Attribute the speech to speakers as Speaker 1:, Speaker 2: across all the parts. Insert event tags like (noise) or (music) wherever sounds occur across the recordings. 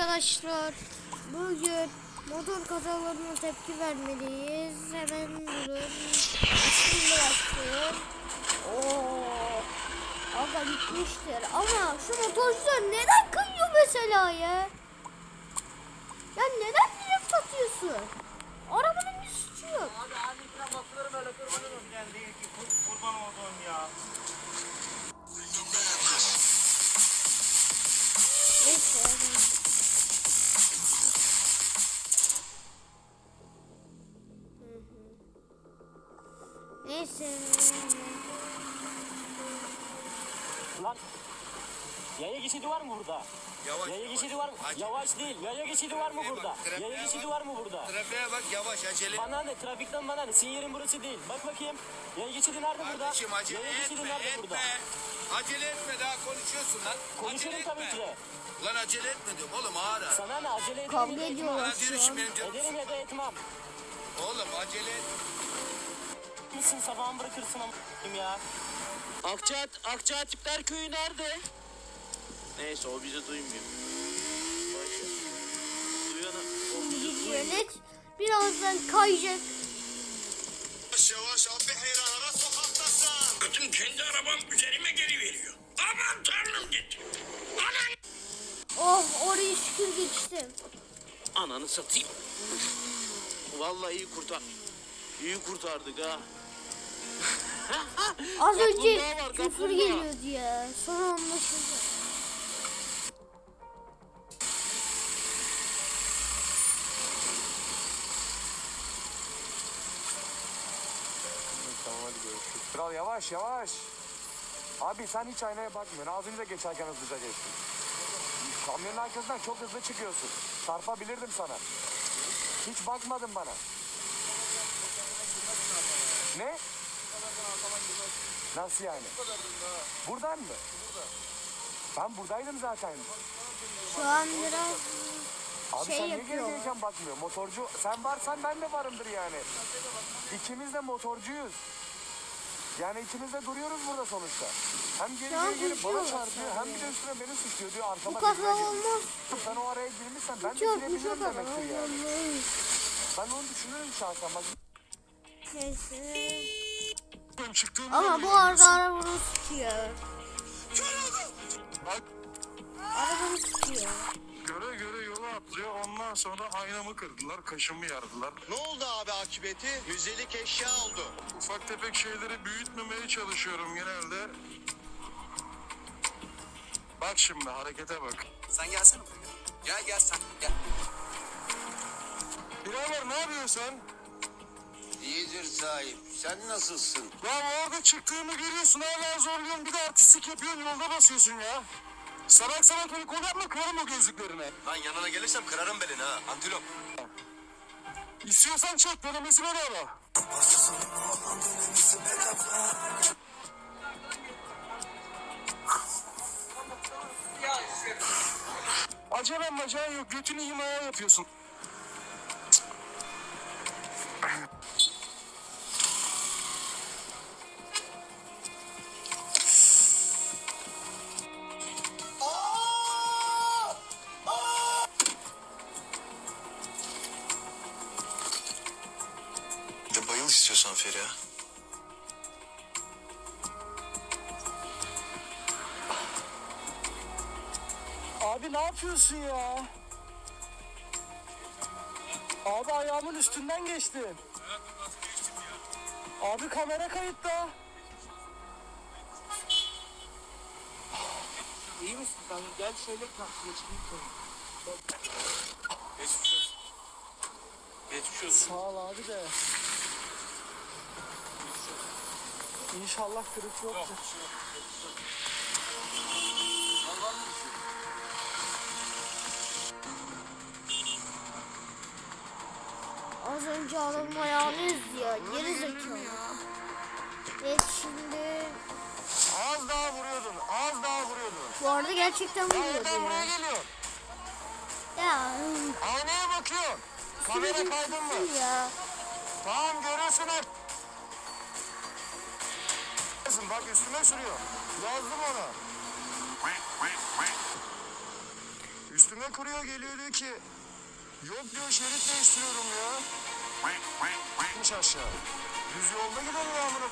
Speaker 1: arkadaşlar. Bugün motor kazalarına tepki vermeliyiz. Hemen durun. Şimdi başlayın. Oo. Aga bitmiştir. Ama şu motorcular neden kayıyor mesela ya? Ya neden drift atıyorsun? Arabanın
Speaker 2: Lan yaya geçidi var mı burada?
Speaker 3: Yavaş.
Speaker 2: Yaya geçidi var mı?
Speaker 3: Acele.
Speaker 2: Yavaş değil. Yaya geçidi var mı burada?
Speaker 3: bak,
Speaker 2: Yaya geçidi
Speaker 3: bak.
Speaker 2: var mı burada?
Speaker 3: Trafiğe bak yavaş acele.
Speaker 2: Bana ne? Trafikten bana ne? Senin yerin burası değil. Bak bakayım. Yaya geçidi nerede burada?
Speaker 3: Kardeşim acele
Speaker 2: Yaya geçidi
Speaker 3: etme
Speaker 2: nerede
Speaker 3: etme.
Speaker 2: burada?
Speaker 3: Acele etme daha konuşuyorsun lan.
Speaker 2: Konuşurum
Speaker 3: acele
Speaker 2: tabii ki de.
Speaker 3: Lan acele etme diyorum oğlum ağır ağır.
Speaker 2: Sana ne? Acele ederim
Speaker 1: Kavga
Speaker 2: ya da etmem.
Speaker 1: ediyorlar şu an.
Speaker 2: Ederim ya da etmem.
Speaker 3: Oğlum acele etme.
Speaker 2: Mısın sabahın bırakırsın ama ya. Akçaat, Akçaat Tipler Köyü nerede? Neyse o bizi duymuyor. Duyanı.
Speaker 1: Gidiyor net. Birazdan kayacak.
Speaker 3: Yavaş yavaş abi heyran ara sokaktasın.
Speaker 4: Bütün kendi arabam üzerime geri veriyor. Aman tanrım git. Anan.
Speaker 1: Oh orayı şükür geçtim.
Speaker 4: Ananı satayım. Vallahi iyi kurtar. İyi kurtardık ha. (laughs)
Speaker 1: Az önce küfür geliyordu ya. Sonra anlaşıldı.
Speaker 5: Tamam hadi görüşürüz. Kral yavaş yavaş. Abi sen hiç aynaya bakmıyorsun. Az önce geçerken hızlıca geçtin. Kamyonun arkasından çok hızlı çıkıyorsun. Çarpabilirdim sana. Hiç bakmadın bana. Ne? Nasıl yani? Buradan mı? Ben buradaydım zaten.
Speaker 1: Şu an biraz
Speaker 5: Abi
Speaker 1: Şey
Speaker 5: sen niye
Speaker 1: yapıyor.
Speaker 5: bakmıyor? Motorcu sen varsan ben de varımdır yani. İkimiz de motorcuyuz. Yani ikimiz de duruyoruz burada sonuçta. Hem
Speaker 1: an
Speaker 5: geri gelip bana
Speaker 1: uçuyorlar
Speaker 5: çarpıyor hem bir de üstüne beni suçluyor diyor
Speaker 1: bu
Speaker 5: arkama
Speaker 1: kaza
Speaker 5: birbirine girmiş.
Speaker 1: olmaz.
Speaker 5: Sen o araya girmişsen ben de
Speaker 1: Çarpmış o
Speaker 5: girebilirim
Speaker 1: kadar.
Speaker 5: demektir yani. Ben onu düşünürüm şahsen. Bak
Speaker 1: Neyse.
Speaker 4: Çıktığım
Speaker 1: Ama bu arada arabanı sıkıyor. Arabanı sıkıyor.
Speaker 6: Göre göre yola atlıyor. Ondan sonra aynamı kırdılar, kaşımı yardılar.
Speaker 3: Ne oldu abi akıbeti? Yüzdelik eşya oldu.
Speaker 6: Ufak tefek şeyleri büyütmemeye çalışıyorum genelde. Bak şimdi harekete bak.
Speaker 3: Sen gelsene buraya. Gel gel sen gel.
Speaker 6: Birader ne yapıyorsun?
Speaker 3: İyidir sahip. Sen nasılsın?
Speaker 6: Ya orada çıktığımı görüyorsun hala zorluyorsun bir de artistlik yapıyorsun yolda basıyorsun ya. Salak salak hani kol yapma kırarım o gözlüklerine.
Speaker 3: Lan yanına gelirsem kırarım belini ha. Antilop.
Speaker 6: İstiyorsan çek denemesi bedava. Acelem macera yok. Götünü himaya yapıyorsun. Abi ne yapıyorsun ya? Abi ayağımın üstünden geçti. Abi kamera kayıtta.
Speaker 7: İyi misin sen? Gel şöyle kalk. Geçeyim seni.
Speaker 3: Geçmiş olsun. Geçmiş olsun.
Speaker 6: Sağ ol abi de. İnşallah kırık yoktur.
Speaker 1: Az önce adamın ayağını ya. Geri zekalı. Evet şimdi
Speaker 5: az daha vuruyordun. Az daha vuruyordun.
Speaker 1: bu arada gerçekten vuruyordu
Speaker 5: Oradan buraya
Speaker 1: ya.
Speaker 5: geliyor.
Speaker 1: Ya
Speaker 5: Aynaya bakıyor. Kamera
Speaker 1: sürekli
Speaker 5: kaydın mı?
Speaker 1: ya.
Speaker 5: Tamam görüyorsun hep. Bak üstüme sürüyor. Yazdım onu.
Speaker 6: Üstüme kuruyor geliyor diyor ki yok diyor şerit değiştiriyorum ya. Gitmiş aşağı. Düz yolda gidelim amına.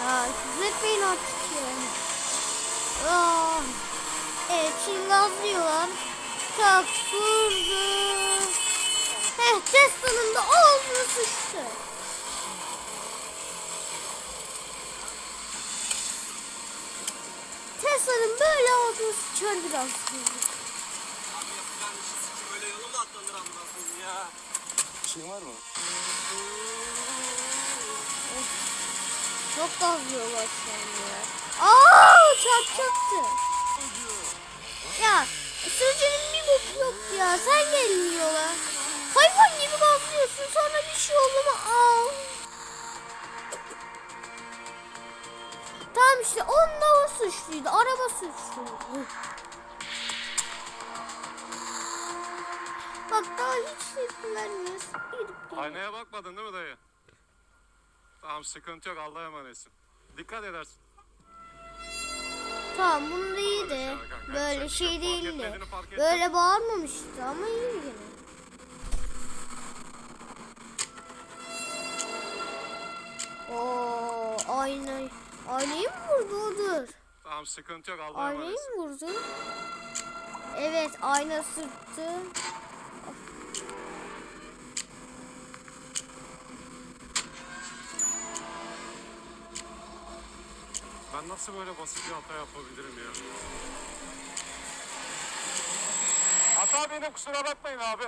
Speaker 1: Ya etmeyin artık ya. Ah. Evet şimdi gazlıyorlar. Tak vurdu. Heh Tesla'nın da ağzına sıçtı. Tesla'nın böyle ağzına sıçar biraz.
Speaker 8: Böyle yolu mu atlanır amına koyayım ya?
Speaker 9: Şey var mı?
Speaker 1: Çok an ya. Aa çarpacaktı. Ya sürücünün bir boku yok ya. Sen gelmiyorlar. Hayvan gibi gazlıyorsun sonra bir şey oldu mu? Aa. Tamam işte onda o suçluydu. Araba suçluydu. Bak daha hiç geliyor.
Speaker 10: Aynaya bakmadın değil mi dayı? Tamam sıkıntı yok Allah'a emanetsin. Dikkat edersin.
Speaker 1: Tamam bunda iyi de böyle şey değildi. Böyle bağırmamıştı ama iyi gene. Oo, ayna, aynayı mı vurdu odur?
Speaker 10: Tamam sıkıntı yok Allah'a
Speaker 1: Aynayı mı vurdu? Evet ayna sırtı.
Speaker 10: Ben nasıl böyle basit bir hata yapabilirim ya?
Speaker 9: Hata benim kusura bakmayın abi.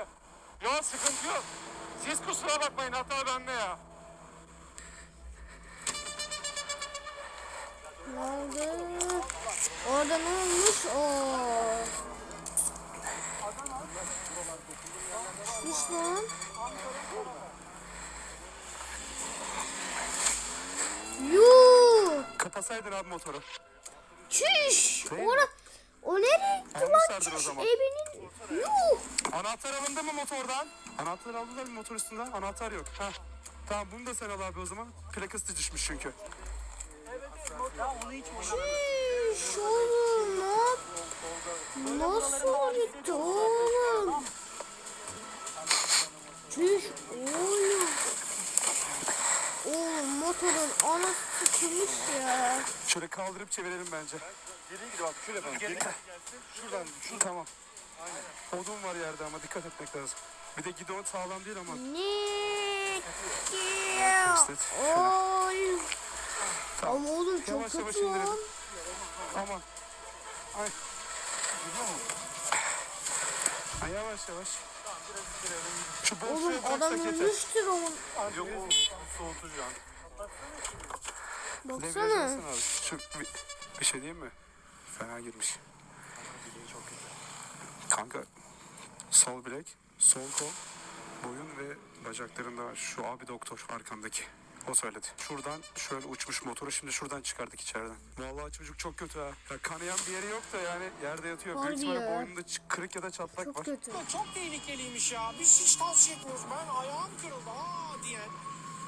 Speaker 9: Yok sıkıntı yok. Siz kusura bakmayın hata bende ya.
Speaker 1: Ne oldu? Orada ne olmuş? Oo. Çıkmış
Speaker 9: Kapasaydın abi motoru.
Speaker 1: Çüş. Ora, o nereye gitti lan
Speaker 9: Almışlardır o
Speaker 1: çüş
Speaker 9: zaman.
Speaker 1: evinin? Yuh.
Speaker 9: Anahtar alındı mı motordan? Anahtar aldılar mı motor üstünden? Anahtar yok. Ha. Tamam bunu da sen al abi o zaman. Plakası düşmüş çünkü.
Speaker 1: Çüş oğlum ne yap? Nasıl gitti oğlum? Çüş oğlum. Motorun anası sıkılmış ya.
Speaker 9: Şöyle kaldırıp çevirelim bence.
Speaker 8: Geri gidiyor bak şöyle yapalım. Geri
Speaker 9: Şuradan, şu tamam. Odun var yerde ama dikkat etmek lazım. Bir de gidon sağlam değil ama.
Speaker 1: Ne?
Speaker 9: İşte,
Speaker 1: Oy.
Speaker 9: Tamam.
Speaker 1: Ama oğlum çok
Speaker 9: Yavaş yavaş
Speaker 1: kötü
Speaker 9: indirelim.
Speaker 1: lan.
Speaker 9: Aman. Ay. Ay yavaş yavaş. Şu suya
Speaker 1: Oğlum adam
Speaker 9: bıraksak yeter.
Speaker 1: ölmüştür onun.
Speaker 10: Yok o soğutucu yani.
Speaker 1: Baksana.
Speaker 9: abi. Şu bir, bir şey diyeyim mi? Fena girmiş. Kanka sol bilek, sol kol, boyun ve bacaklarında var. Şu abi doktor arkandaki. O söyledi. Şuradan şöyle uçmuş motoru şimdi şuradan çıkardık içeriden. Vallahi çocuk çok kötü ha. Ya kanayan bir yeri yok da yani yerde yatıyor. Büyük
Speaker 1: Harbi
Speaker 9: ihtimalle
Speaker 1: ya.
Speaker 9: boynunda kırık ya da çatlak
Speaker 1: Çok
Speaker 9: var.
Speaker 1: kötü.
Speaker 11: Çok tehlikeliymiş ya. Biz hiç tavsiye etmiyoruz. Ben ayağım kırıldı aa diyen.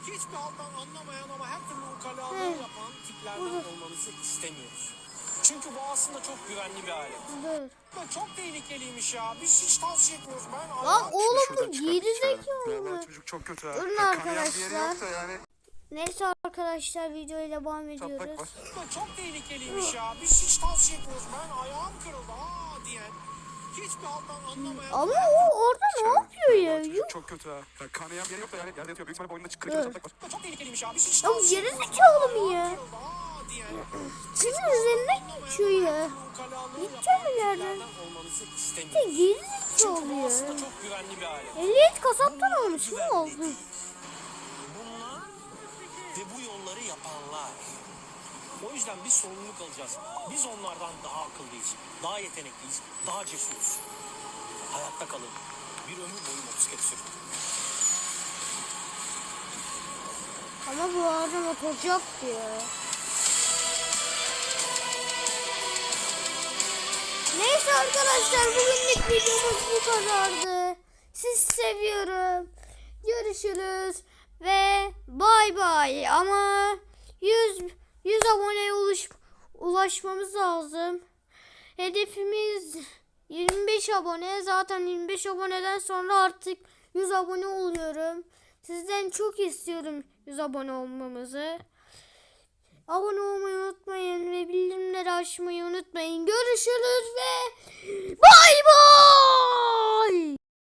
Speaker 11: Hiçbir halden anlamayan ama her türlü ukalalığı
Speaker 1: Hı.
Speaker 11: yapan tiplerden olmanızı istemiyoruz. Çünkü bu aslında çok güvenli bir alet.
Speaker 1: Dur.
Speaker 11: Ama çok tehlikeliymiş ya. Biz hiç tavsiye etmiyoruz. Ben
Speaker 1: Lan oğlum bu geri zekalı mı?
Speaker 9: Çocuk çok kötü ha.
Speaker 1: Durun arkadaşlar.
Speaker 9: yani
Speaker 1: Neyse arkadaşlar videoya devam ediyoruz.
Speaker 11: çok tehlikeliymiş ya. Biz hiç tavsiye etmiyoruz. Ben ayağım kırıldı aa diyen. Hiçbir halden anlamayan...
Speaker 1: Ama o orada ne yapıyor ya? Yuh.
Speaker 9: çok kötü ha. Ya kanayan bir yeri yok da yani yerde yatıyor. Büyük ihtimalle boynunda kırık
Speaker 1: Evet.
Speaker 9: çatlak var.
Speaker 11: Ama çok tehlikeliymiş ya. Biz hiç
Speaker 1: Ya bu
Speaker 11: tavsiye
Speaker 1: zekalı mı ya?
Speaker 11: Kırıldı aa diyen.
Speaker 1: Senin üzerinden geçiyor ya. Gideceğim mi yerden?
Speaker 11: olmanızı istemiyorum.
Speaker 1: geri
Speaker 11: Çünkü
Speaker 1: zekalı
Speaker 11: bu
Speaker 1: ya.
Speaker 11: aslında çok güvenli bir
Speaker 1: kasaptan almış mı oldu?
Speaker 11: Bunlar ve bu yolları yapanlar. O yüzden biz sorumluluk alacağız. Biz onlardan daha akıllıyız, daha yetenekliyiz, daha cesuruz. Hayatta kalın. Bir ömür boyu motosiklet sürün.
Speaker 1: Ama bu arada motorcu yoktu ya. Neyse arkadaşlar bugünlük videomuz bu kadardı. Sizi seviyorum. Görüşürüz ve bay bay. Ama 100 100 aboneye ulaş, ulaşmamız lazım. Hedefimiz 25 abone. Zaten 25 aboneden sonra artık 100 abone oluyorum. Sizden çok istiyorum 100 abone olmamızı. Abone olmayı unutmayın ve bildirimleri açmayı unutmayın. Görüşürüz ve bay bay.